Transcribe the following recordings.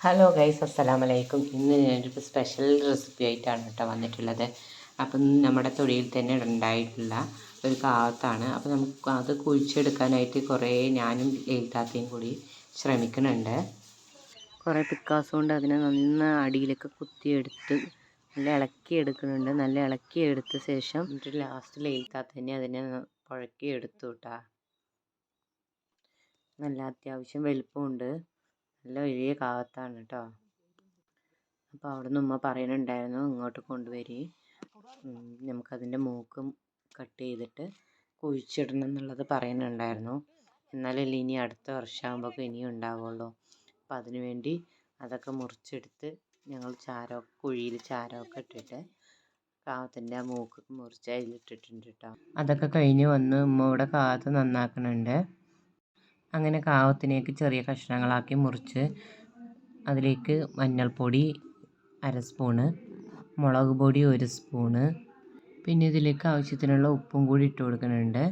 Hello guys അസ്സലാമു അലൈക്കും ഇന്ന് ഞാനൊരു സ്പെഷ്യൽ റെസിപ്പി ആയിട്ടാണ് കേട്ടോ വന്നിട്ടുള്ളത്. അപ്പം നമ്മുടെ തൊടിയിൽ തന്നെ ഉണ്ടായിട്ടുള്ള ഒരു കാവത്താണ് അപ്പോൾ നമുക്ക് അത് കുഴിച്ചെടുക്കാനായിട്ട് കുറേ ഞാനും എഴുതാത്തയും കൂടി ശ്രമിക്കുന്നുണ്ട്. കുറേ പിക്കാസ് കൊണ്ട് അതിനെ നന്ന അടിയിലൊക്കെ കുത്തിയെടുത്ത് നല്ല ഇളക്കി എടുക്കുന്നുണ്ട് നല്ല ഇളക്കി എടുത്ത ശേഷം എന്നിട്ട് ലാസ്റ്റിൽ എഴുതാത്തന്നെ അതിനെ പുഴക്കി എടുത്തു കേട്ടാ. നല്ല അത്യാവശ്യം വലിപ്പമുണ്ട്. നല്ല വലിയ കാവത്താണ് കേട്ടോ അപ്പോൾ അവിടുന്ന് ഉമ്മ പറയുന്നുണ്ടായിരുന്നു ഇങ്ങോട്ട് കൊണ്ടുവരി. നമുക്കതിന്റെ മൂക്കും കട്ട് ചെയ്തിട്ട് കുഴിച്ചിടണം എന്നുള്ളത് പറയുന്നുണ്ടായിരുന്നു. എന്നാലല്ലേ ഇനി അടുത്ത വർഷമാകുമ്പോൾ ഇനിയും ഉണ്ടാവുള്ളൂ. അപ്പം അതിന് വേണ്ടി അതൊക്കെ മുറിച്ചെടുത്ത് ഞങ്ങൾ ചാരമൊക്കെ കുഴിയിൽ ചാരമൊക്കെ ഇട്ടിട്ട് കാവത്തിന്റെ ആ മൂക്ക് മുറിച്ച് അതിലിട്ടിട്ടുണ്ട് കേട്ടോ. അതൊക്കെ കഴിഞ്ഞ് വന്ന് ഉമ്മ ഇവിടെ കാവത്ത് നന്നാക്കുന്നുണ്ട് അങ്ങനെ കാവത്തിനേക്ക് ചെറിയ കഷ്ണങ്ങളാക്കി മുറിച്ച് അതിലേക്ക് മഞ്ഞൾപ്പൊടി അര സ്പൂണ് മുളക് പൊടി ഒരു സ്പൂണ് പിന്നെ ഇതിലേക്ക് ആവശ്യത്തിനുള്ള ഉപ്പും കൂടി ഇട്ട് കൊടുക്കുന്നുണ്ട്.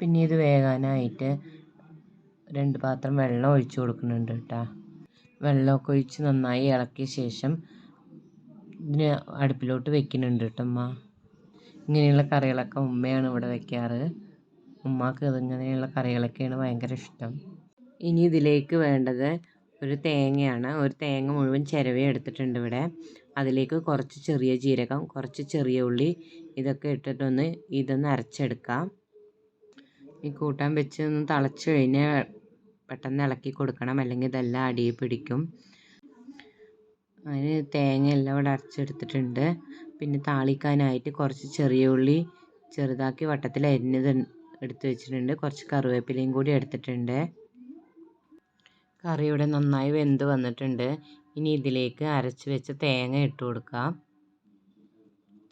പിന്നെ ഇത് വേകാനായിട്ട് രണ്ട് പാത്രം വെള്ളം ഒഴിച്ച് കൊടുക്കുന്നുണ്ട് കേട്ടോ. വെള്ളമൊക്കെ ഒഴിച്ച് നന്നായി ഇളക്കിയ ശേഷം ഇതിന് അടുപ്പിലോട്ട് വെക്കുന്നുണ്ട് കേട്ടോ അമ്മ ഇങ്ങനെയുള്ള കറികളൊക്കെ ഉമ്മയാണ് ഇവിടെ വെക്കാറ്. ഉമ്മാക്ക് ഇങ്ങനെയുള്ള കറികളൊക്കെയാണ് ഭയങ്കര ഇഷ്ടം. ഇനി ഇതിലേക്ക് വേണ്ടത് ഒരു തേങ്ങയാണ്. ഒരു തേങ്ങ മുഴുവൻ ചിരവി എടുത്തിട്ടുണ്ട് ഇവിടെ. അതിലേക്ക് കുറച്ച് ചെറിയ ജീരകം കുറച്ച് ചെറിയ ഉള്ളി ഇതൊക്കെ ഇട്ടിട്ടൊന്ന് ഇതൊന്ന് അരച്ചെടുക്കാം. ഈ കൂട്ടാൻ വെച്ച് ഒന്ന് തിളച്ച് കഴിഞ്ഞാൽ പെട്ടെന്ന് ഇളക്കി കൊടുക്കണം. അല്ലെങ്കിൽ ഇതെല്ലാം അടിയിൽ പിടിക്കും. അതിന് തേങ്ങ എല്ലാം ഇവിടെ അരച്ചെടുത്തിട്ടുണ്ട്. പിന്നെ താളിക്കാനായിട്ട് കുറച്ച് ചെറിയ ഉള്ളി ചെറുതാക്കി വട്ടത്തിൽ അരിഞ്ഞത് എടുത്ത് വെച്ചിട്ടുണ്ട്. കുറച്ച് കറിവേപ്പിലയും കൂടി എടുത്തിട്ടുണ്ട്. കറി ഇവിടെ നന്നായി വെന്ത് വന്നിട്ടുണ്ട്. ഇനി ഇതിലേക്ക് അരച്ച് വെച്ച തേങ്ങ ഇട്ട് കൊടുക്കാം.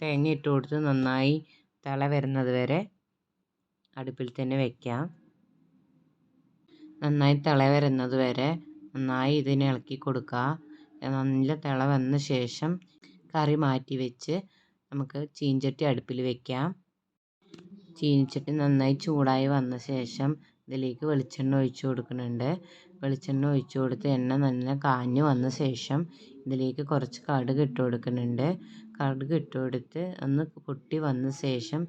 തേങ്ങ ഇട്ട് കൊടുത്ത് നന്നായി തിള വരുന്നത് വരെ അടുപ്പിൽ തന്നെ വെക്കാം. നന്നായി തിള വരുന്നത് വരെ നന്നായി ഇതിനെ ഇളക്കി കൊടുക്കുക നല്ല തിള വന്ന ശേഷം കറി മാറ്റി വെച്ച് നമുക്ക് ചീഞ്ചട്ടി അടുപ്പിൽ വെക്കാം. ചീനിച്ചട്ടി നന്നായി ചൂടായി വന്ന ശേഷം ഇതിലേക്ക് വെളിച്ചെണ്ണ ഒഴിച്ച് കൊടുക്കുന്നുണ്ട്. വെളിച്ചെണ്ണ ഒഴിച്ച് കൊടുത്ത് എണ്ണ നല്ല കാഞ്ഞ് വന്ന ശേഷം ഇതിലേക്ക് കുറച്ച് കടുക് ഇട്ട് കൊടുക്കുന്നുണ്ട്. കടുക് ഇട്ട് കൊടുത്ത് ഒന്ന് പൊട്ടി വന്ന ശേഷം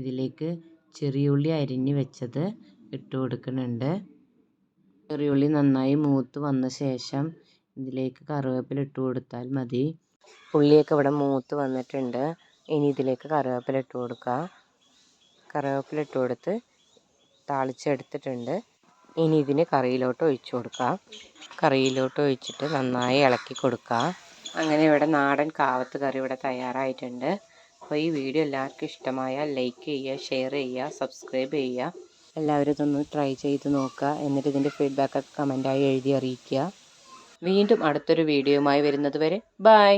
ഇതിലേക്ക് ചെറിയുള്ളി അരിഞ്ഞ് വെച്ചത് ഇട്ട് കൊടുക്കുന്നുണ്ട്. ചെറിയുള്ളി നന്നായി മൂത്ത് വന്ന ശേഷം ഇതിലേക്ക് കറിവേപ്പില ഇട്ട് കൊടുത്താൽ മതി. ഉള്ളിയൊക്കെ ഇവിടെ മൂത്ത് വന്നിട്ടുണ്ട്. ഇനി ഇതിലേക്ക് കറിവേപ്പില ഇട്ട് കൊടുക്കുക കറിവേപ്പില ഇട്ട് കൊടുത്ത് താളിച്ചെടുത്തിട്ടുണ്ട്. ഇനി ഇതിന് കറിയിലോട്ട് ഒഴിച്ചു കൊടുക്കാം. കറിയിലോട്ട് ഒഴിച്ചിട്ട് നന്നായി ഇളക്കി കൊടുക്കുക അങ്ങനെ ഇവിടെ നാടൻ കാവത്ത് കറി ഇവിടെ തയ്യാറായിട്ടുണ്ട്. അപ്പോൾ ഈ വീഡിയോ എല്ലാവർക്കും ഇഷ്ടമായാൽ ലൈക്ക് ചെയ്യുക ഷെയർ ചെയ്യുക സബ്സ്ക്രൈബ് ചെയ്യുക. എല്ലാവരും ഇതൊന്ന് ട്രൈ ചെയ്ത് നോക്കുക. എന്നിട്ട് ഇതിന്റെ ഫീഡ്ബാക്കൊക്കെ കമന്റായി എഴുതി അറിയിക്കുക. വീണ്ടും അടുത്തൊരു വീഡിയോയുമായി വരുന്നത് വരെ ബൈ.